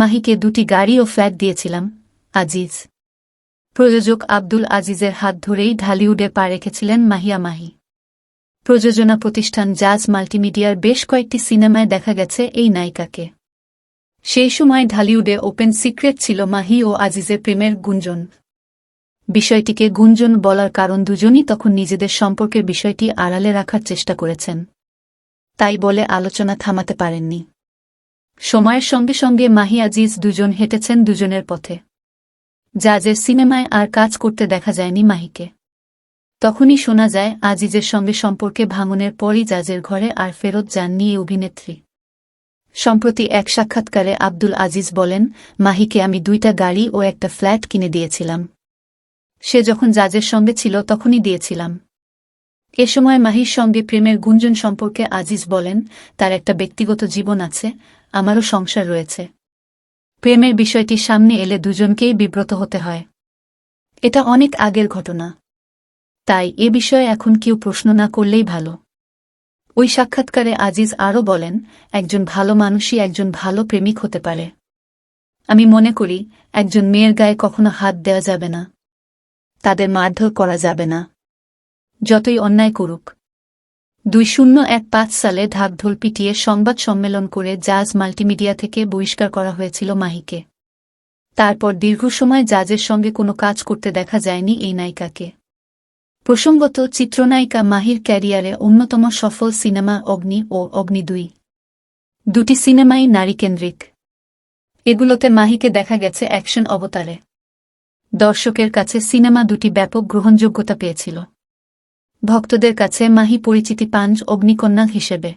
মাহিকে দুটি গাড়ি ও ফ্ল্যাট দিয়েছিলাম, আজিজ। প্রযোজক আব্দুল আজিজের হাত ধরেই ঢালিউডে পা রেখেছিলেন মাহিয়া মাহি। প্রযোজনা প্রতিষ্ঠান জাজ মাল্টিমিডিয়ার বেশ কয়েকটি সিনেমায় দেখা গেছে এই নায়িকাকে। সেই সময় ঢালিউডে ওপেন সিক্রেট ছিল মাহি ও আজিজের প্রেমের গুঞ্জন। বিষয়টিকে গুঞ্জন বলার কারণ দুজনই তখন নিজেদের সম্পর্কের বিষয়টি আড়ালে রাখার চেষ্টা করেছেন। তাই বলে আলোচনা থামাতে পারেননি। সময়ের সঙ্গে সঙ্গে মাহি আজিজ দুজন হেঁটেছেন দুজনের পথে। জাজের সিনেমায় আর কাজ করতে দেখা যায়নি মাহিকে। তখনই শোনা যায়, আজিজের সঙ্গে সম্পর্কে ভাঙনের পরই জাজের ঘরে আর ফেরত যাননি এই অভিনেত্রী। সম্প্রতি এক সাক্ষাৎকারে আব্দুল আজিজ বলেন, মাহিকে আমি দুইটা গাড়ি ও একটা ফ্ল্যাট কিনে দিয়েছিলাম। সে যখন জাজের সঙ্গে ছিল তখনই দিয়েছিলাম। এ সময় মাহির সঙ্গে প্রেমের গুঞ্জন সম্পর্কে আজিজ বলেন, তার একটা ব্যক্তিগত জীবন আছে, আমারও সংসার রয়েছে। প্রেমের বিষয়টি সামনে এলে দুজনকেই বিব্রত হতে হয়। এটা অনেক আগের ঘটনা। তাই এ বিষয়ে এখন কেউ প্রশ্ন না করলেই ভালো। ওই সাক্ষাৎকারে আজিজ আরও বলেন, একজন ভালো মানুষই একজন ভালো প্রেমিক হতে পারে। আমি মনে করি, একজন মেয়ের গায়ে কখনো হাত দেওয়া যাবে না। তাদের মারধর করা যাবে না। যতই অন্যায় করুক। দুই শূন্য এক পাঁচ সালে ঢাকঢোল পিটিয়ে সংবাদ সম্মেলন করে জাজ মাল্টিমিডিয়া থেকে বহিষ্কার করা হয়েছিল মাহিকে। তারপর দীর্ঘ সময় জাজের সঙ্গে কোনো কাজ করতে দেখা যায়নি এই নায়িকাকে। প্রসঙ্গত, চিত্রনায়িকা মাহির ক্যারিয়ারে অন্যতম সফল সিনেমা অগ্নি ও অগ্নি দুই। দুটি সিনেমাই নারীকেন্দ্রিক। এগুলোতে মাহিকে দেখা গেছে অ্যাকশন অবতারে। দর্শকের কাছে সিনেমা দুটি ব্যাপক গ্রহণযোগ্যতা পেয়েছিল। ভক্তদের কাছে মাহি পরিচিতি পাঞ্জ অগ্নিকন্যা হিসেবে।